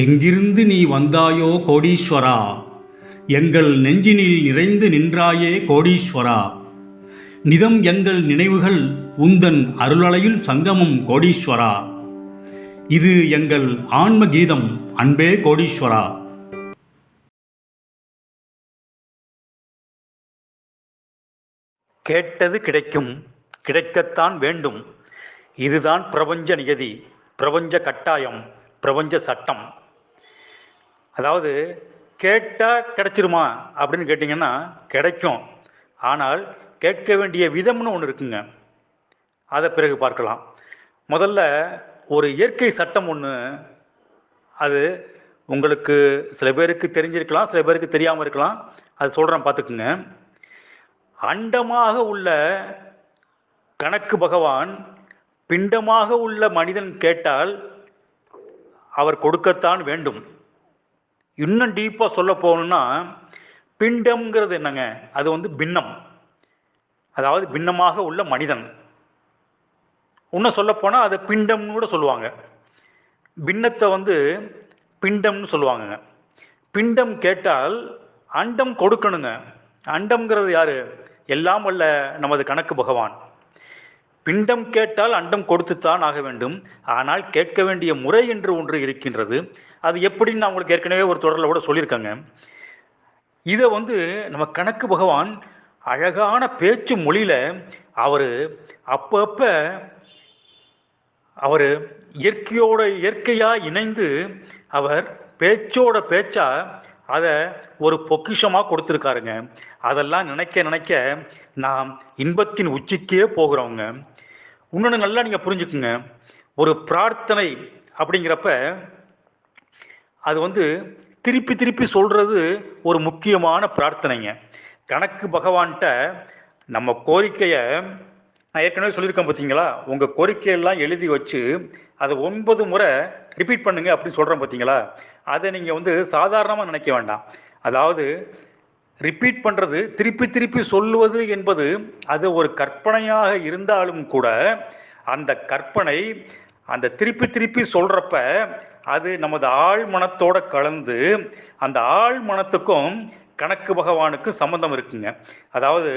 எங்கிருந்து நீ வந்தாயோ கோடீஸ்வரா? எங்கள் நெஞ்சினில் நிறைந்து நின்றாயே கோடீஸ்வரா. நிதம் எங்கள் நினைவுகள் உந்தன் அருளலையில் சங்கமம் கோடீஸ்வரா. இது எங்கள் ஆன்ம கீதம் அன்பே கோடீஸ்வரா. கேட்டது கிடைக்கும் கிடைக்கத்தான் வேண்டும். இதுதான் பிரபஞ்ச நியதி பிரபஞ்ச கட்டாயம் பிரபஞ்ச சட்டம். அதாவது கேட்டால் கிடைச்சிருமா அப்படின்னு கேட்டிங்கன்னா கிடைக்கும். ஆனால் கேட்க வேண்டிய விதம்னு ஒன்று இருக்குங்க. அதை பிறகு பார்க்கலாம். முதல்ல ஒரு இயற்கை சட்டம் ஒன்று அது உங்களுக்கு சில பேருக்கு தெரிஞ்சிருக்கலாம் சில பேருக்கு தெரியாமல் இருக்கலாம். அது சொல்கிறேன் பார்த்துக்குங்க. அண்டமாக உள்ள கணக்கு பகவான் பிண்டமாக உள்ள மனிதன் கேட்டால் அவர் கொடுக்கத்தான் வேண்டும். இன்னும் டீப்பாக சொல்ல போகணும்னா பிண்டம்ங்கிறது என்னங்க? அது வந்து பின்னம். அதாவது பின்னமாக உள்ள மனிதன். இன்னும் சொல்ல போனால் அது பிண்டம்னு கூட சொல்லுவாங்க. பின்னத்தை வந்து பிண்டம்னு சொல்லுவாங்கங்க. பிண்டம் கேட்டால் அண்டம் கொடுக்கணுங்க. அண்டம்ங்கிறது யார்? எல்லாம் வல்ல நமது கணக்கு பகவான். பிண்டம் கேட்டால் அண்டம் கொடுத்துத்தான் ஆக வேண்டும். ஆனால் கேட்க வேண்டிய முறை என்று ஒன்று இருக்கின்றது. அது எப்படின்னு நான் உங்களுக்கு ஏற்கனவே ஒரு தொடரில் கூட சொல்லியிருக்காங்க. இதை வந்து நம்ம கணக்கு பகவான் அழகான பேச்சு மொழியில் அவர் அப்பப்போ அவர் இயற்கையோட இயற்கையாக இணைந்து அவர் பேச்சோட பேச்சா அதை ஒரு பொக்கிஷமாக கொடுத்துருக்காருங்க. அதெல்லாம் நினைக்க நினைக்க நாம் இன்பத்தின் உச்சிக்கே போகிறோங்க. இன்னொன்று நல்லா நீங்கள் புரிஞ்சுக்குங்க. ஒரு பிரார்த்தனை அப்படிங்கிறப்ப அது வந்து திருப்பி திருப்பி சொல்கிறது ஒரு முக்கியமான பிரார்த்தனைங்க. கணக்கு பகவான்கிட்ட நம்ம கோரிக்கையை நான் ஏற்கனவே சொல்லியிருக்கேன் பார்த்தீங்களா உங்கள் கோரிக்கையெல்லாம் எழுதி வச்சு அதை ஒன்பது முறை ரிப்பீட் பண்ணுங்க அப்படின்னு சொல்கிறேன் பார்த்தீங்களா அதை நீங்கள் வந்து சாதாரணமாக நினைக்க வேண்டாம். அதாவது ரிப்பீட் பண்ணுறது திருப்பி திருப்பி சொல்லுவது என்பது அது ஒரு கற்பனையாக இருந்தாலும் கூட அந்த கற்பனை அந்த திருப்பி திருப்பி சொல்கிறப்ப அது நமது ஆழ் மனத்தோட கலந்து அந்த ஆழ் மனத்துக்கும் கணக்கு பகவானுக்கு சம்பந்தம் இருக்குங்க. அதாவது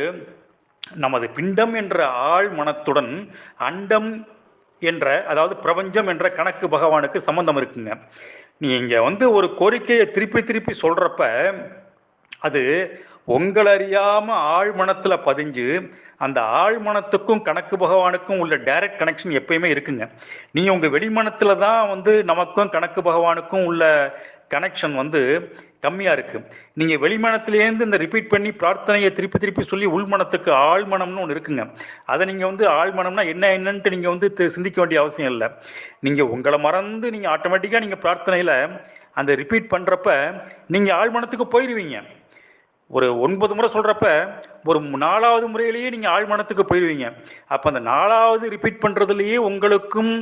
நமது பிண்டம் என்ற ஆழ் மனத்துடன் அண்டம் என்ற அதாவது பிரபஞ்சம் என்ற கணக்கு பகவானுக்கு சம்பந்தம் இருக்குங்க. நீங்கள் வந்து ஒரு கோரிக்கையை திருப்பி திருப்பி சொல்கிறப்ப அது உங்களை அறியாம ஆழ்மனத்துல பதிஞ்சு அந்த ஆழ்மனத்துக்கும் கணக்கு பகவானுக்கும் உள்ள டைரக்ட் கனெக்ஷன் எப்பயுமே இருக்குங்க. நீங்க உங்க வெளிமனத்துல தான் வந்து நமக்கும் கணக்கு பகவானுக்கும் உள்ள கனெக்ஷன் வந்து கம்மியா இருக்கு. நீங்க வெளிமனத்திலேருந்து இந்த ரிப்பீட் பண்ணி பிரார்த்தனையை திருப்பி திருப்பி சொல்லி உள்மனத்துக்கு ஆழ்மனம்னு ஒன்று இருக்குங்க. அதை நீங்க வந்து ஆழ்மனம்னா என்ன என்னன்ட்டு நீங்க வந்து சிந்திக்க வேண்டிய அவசியம் இல்லை. நீங்க உங்களை மறந்து நீங்க ஆட்டோமேட்டிக்கா நீங்க பிரார்த்தனையில அந்த ரிப்பீட் பண்றப்ப நீங்க ஆழ்மனத்துக்கு போயிடுவீங்க ஒரு ஒன்பது முறை சொல்கிறப்ப ஒரு நாலாவது முறையிலேயே நீங்கள் ஆழ்மனத்துக்கு போயிடுவீங்க அப்போ அந்த நாலாவது ரிப்பீட் பண்ணுறதுலேயே உங்களுக்கும்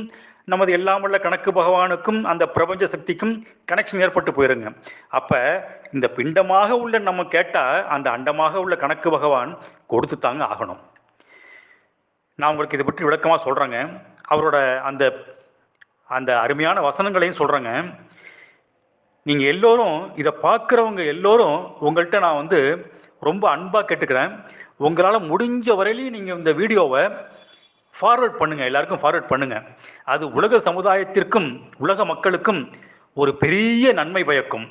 நமது எல்லாம் உள்ள கணக்கு பகவானுக்கும் அந்த பிரபஞ்ச சக்திக்கும் கனெக்ஷன் ஏற்பட்டு போயிருங்க. அப்போ இந்த பிண்டமாக உள்ள நம்ம கேட்டால் அந்த அண்டமாக உள்ள கணக்கு பகவான் கொடுத்து தாங்க ஆகணும். நான் உங்களுக்கு இதை பற்றி விளக்கமாக சொல்கிறேங்க அவரோட அந்த அந்த அருமையான வசனங்களையும் சொல்கிறேங்க நீங்கள் எல்லோரும் இதை பார்க்குறவங்க எல்லோரும் உங்கள்கிட்ட நான் வந்து ரொம்ப அன்பாக கேட்டுக்கிறேன். உங்களால் முடிஞ்ச வரையிலையும் நீங்கள் இந்த வீடியோவை ஃபார்வர்ட் பண்ணுங்கள் எல்லாருக்கும் ஃபார்வர்ட் பண்ணுங்கள் அது உலக சமுதாயத்திற்கும் உலக மக்களுக்கும் ஒரு பெரிய நன்மை பயக்கும்.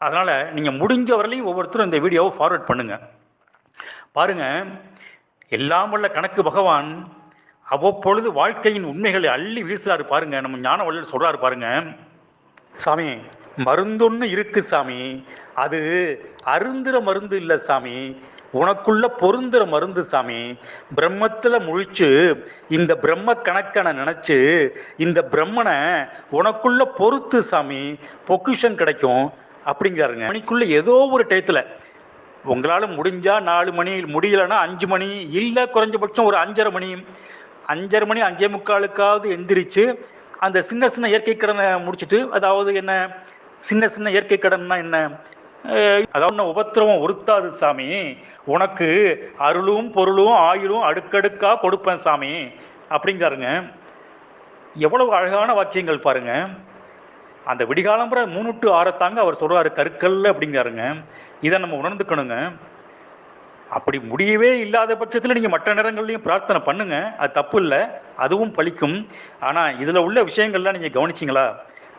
அதனால் நீங்கள் முடிஞ்ச வரையிலையும் ஒவ்வொருத்தரும் இந்த வீடியோவை ஃபார்வர்ட் பண்ணுங்கள் பாருங்க எல்லாம் உள்ள கணக்கு பகவான் அவ்வப்பொழுது வாழ்க்கையின் உண்மைகளை அள்ளி வீசுறாரு பாருங்க. நம்ம ஞான வழியில் சொல்றாரு பாருங்க. சாமி மருந்தொன்னு இருக்கு சாமி. அது அருந்துற மருந்து இல்லை சாமி. உனக்குள்ள பொருந்துற மருந்து சாமி. பிரம்மத்தில் முழிச்சு இந்த பிரம்ம கணக்கனை நினச்சி இந்த பிரம்மனை உனக்குள்ள பொறுத்து சாமி. பொக்கிஷன் கிடைக்கும் அப்படிங்கிறாருங்க. மணிக்குள்ள ஏதோ ஒரு டயத்தில். உங்களால் முடிஞ்சால் நாலு மணி முடியலைன்னா அஞ்சு மணி இல்லை குறைஞ்சபட்சம் ஒரு அஞ்சரை மணி. அஞ்சரை மணி அஞ்சே முக்காலுக்காவது எந்திரிச்சு அந்த சின்ன சின்ன இயற்கை கடனை முடிச்சுட்டு அதாவது என்ன சின்ன சின்ன இயற்கை கடன்னா என்ன? அதாவது உபத்திரவம் உறுத்தாது சாமி. உனக்கு அருளும் பொருளும் ஆயுளும் அடுக்கடுக்கா கொடுப்பேன் சாமி. அப்படிங்கிறாருங்க. எவ்வளவு அழகான வாக்கியங்கள் பாருங்க. அந்த விடிகாலம்புற மூணு டு ஆறத்தாங்க அவர் சொல்றாரு கருக்கல் அப்படிங்கிறாருங்க. இதை நம்ம உணர்ந்துக்கணுங்க. அப்படி முடியவே இல்லாத பட்சத்தில் நீங்கள் மற்ற நேரங்கள்லையும் பிரார்த்தனை பண்ணுங்க. அது தப்பு இல்லை. அதுவும் பலிக்கும் ஆனால் இதில் உள்ள விஷயங்கள்லாம் நீங்கள் கவனிச்சிங்களா?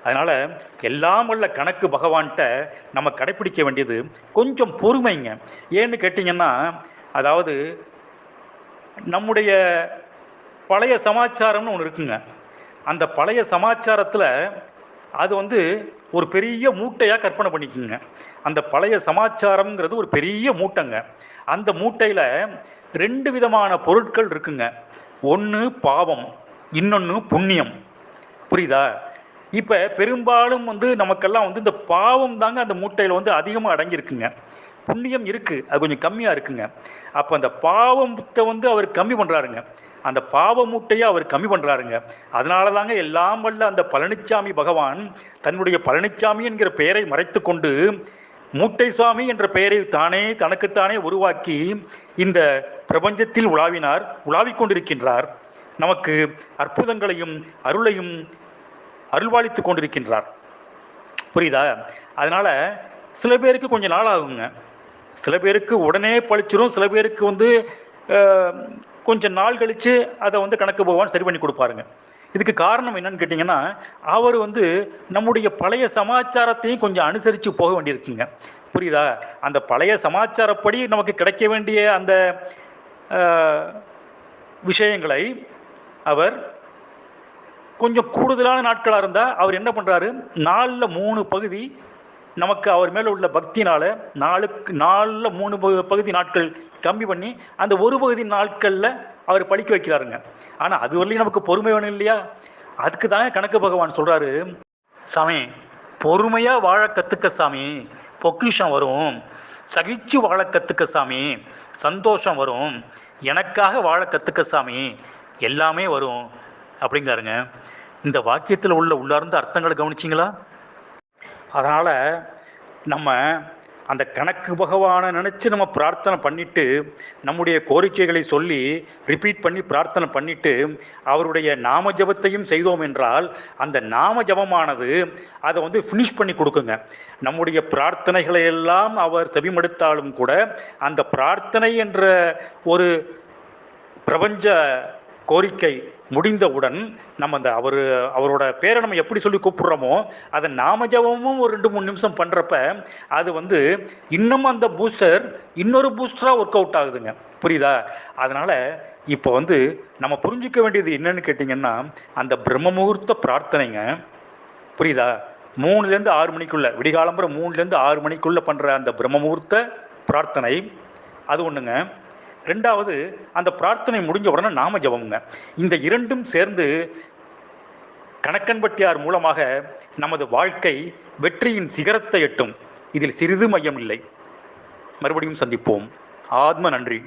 அதனால் எல்லாம் உள்ள கணக்கு பகவான்கிட்ட நம்ம கடைப்பிடிக்க வேண்டியது கொஞ்சம் பொறுமைங்க. ஏன்னு கேட்டிங்கன்னா அதாவது நம்முடைய பழைய சமாச்சாரம்னு ஒன்று இருக்குங்க. அந்த பழைய சமாச்சாரத்தில் அது வந்து ஒரு பெரிய மூட்டையாக கற்பனை பண்ணிக்கோங்க. அந்த பழைய சமாச்சாரம்ங்கிறது ஒரு பெரிய மூட்டைங்க. அந்த மூட்டையில் ரெண்டு விதமான பொருட்கள் இருக்குங்க. ஒன்று பாவம் இன்னொன்று புண்ணியம். புரியுதா? இப்போ பெரும்பாலும் வந்து நமக்கெல்லாம் வந்து இந்த பாவம் தாங்க அந்த மூட்டையில் வந்து அதிகமாக அடங்கியிருக்குங்க. புண்ணியம் இருக்குது அது கொஞ்சம் கம்மியாக இருக்குங்க. அப்போ அந்த பாவத்தை வந்து அவர் கம்மி பண்ணுறாருங்க அந்த பாவ மூட்டையை அவர் கம்மி பண்ணுறாருங்க அதனால தாங்க எல்லாம் வல்ல அந்த பழனிச்சாமி பகவான் தன்னுடைய பழனிச்சாமி என்கிற பெயரை மறைத்து கொண்டு மூட்டை சுவாமி என்ற பெயரை தானே தனக்குத்தானே உருவாக்கி இந்த பிரபஞ்சத்தில் உலாவினார் உலாவிக் கொண்டிருக்கின்றார். நமக்கு அற்புதங்களையும் அருளையும் அருள்வாளித்துக் கொண்டிருக்கின்றார். புரியுதா? அதனால் சில பேருக்கு கொஞ்சம் நாள் ஆகுங்க சில பேருக்கு உடனே பழிச்சிரும் சில பேருக்கு வந்து கொஞ்சம் நாள் கழித்து அதை வந்து கணக்கு பகவான் சரி பண்ணி கொடுப்பாருங்க. இதுக்கு காரணம் என்னன்னு கேட்டிங்கன்னா அவர் வந்து நம்முடைய பழைய சமாச்சாரத்தையும் கொஞ்சம் அனுசரித்து போக வேண்டியிருக்குங்க. புரியுதா? அந்த பழைய சமாச்சாரப்படி நமக்கு கிடைக்க வேண்டிய அந்த விஷயங்களை அவர் கொஞ்சம் கூடுதலான நாட்களாக இருந்தால் அவர் என்ன பண்ணுறாரு நாலில் மூணு பகுதி நமக்கு அவர் மேலே உள்ள பக்தினால் நாளுக்கு நாலில் மூணு பகு- பகுதி நாட்கள் கம்மி பண்ணி அந்த ஒரு பகுதி நாட்களில் அவர் பழிக்க வைக்கிறாருங்க. ஆனால் அது வரலையும் நமக்கு பொறுமை வேணும் இல்லையா? அதுக்கு தாங்க கணக்கு பகவான் சொல்கிறாரு சாமி பொறுமையாக வாழ கற்றுக்க சாமி பொக்கிஷம் வரும். சகிச்சு வாழ கற்றுக்க சாமி சந்தோஷம் வரும். எனக்காக வாழ கற்றுக்க சாமி எல்லாமே வரும். அப்படிங்கிறாருங்க. இந்த வாக்கியத்தில் உள்ள உள்ளார்ந்த அர்த்தங்களை கவனிச்சிங்களா? அதனால் நம்ம அந்த கணக்கு பகவானை நினச்சி நம்ம பிரார்த்தனை பண்ணிவிட்டு நம்முடைய கோரிக்கைகளை சொல்லி ரிப்பீட் பண்ணி பிரார்த்தனை பண்ணிவிட்டு அவருடைய நாம ஜபத்தையும் செய்தோம் என்றால் அந்த நாம ஜபமானது அதை வந்து ஃபினிஷ் பண்ணி கொடுக்குங்க. நம்முடைய பிரார்த்தனைகளை எல்லாம் அவர் செவிமடுத்தாலும் கூட அந்த பிரார்த்தனை என்ற ஒரு பிரபஞ்ச கோரிக்கை முடிந்தவுடன் நம்ம அந்த அவர் அவரோட பேரை நம்ம எப்படி சொல்லி கூப்பிடுறோமோ அதை நாம ஜபமும் ஒரு ரெண்டு மூணு நிமிஷம் பண்ணுறப்ப அது வந்து இன்னும் அந்த பூஸ்டர் இன்னொரு பூஸ்டராக ஒர்க் அவுட் ஆகுதுங்க. புரியுதா? அதனால் இப்போ வந்து நம்ம புரிஞ்சுக்க வேண்டியது என்னன்னு கேட்டிங்கன்னா அந்த பிரம்ம முகூர்த்த பிரார்த்தனைங்க. புரியுதா? மூணுலேருந்து ஆறு மணிக்குள்ள விடிகாலம்புற மூணுலேருந்து ஆறு மணிக்குள்ளே பண்ணுற அந்த பிரம்ம முகூர்த்த பிரார்த்தனை அது ஒன்றுங்க ரெண்டாவது அந்த பிரார்த்தனை முடிஞ்ச உடனே நாம ஜபமுங்க. இந்த இரண்டும் சேர்ந்து கணக்கன்பட்டியார் மூலமாக நமது வாழ்க்கை வெற்றியின் சிகரத்தை எட்டும். இதில் சிறிது மையம் இல்லை மறுபடியும் சந்திப்போம். ஆத்ம நன்றி.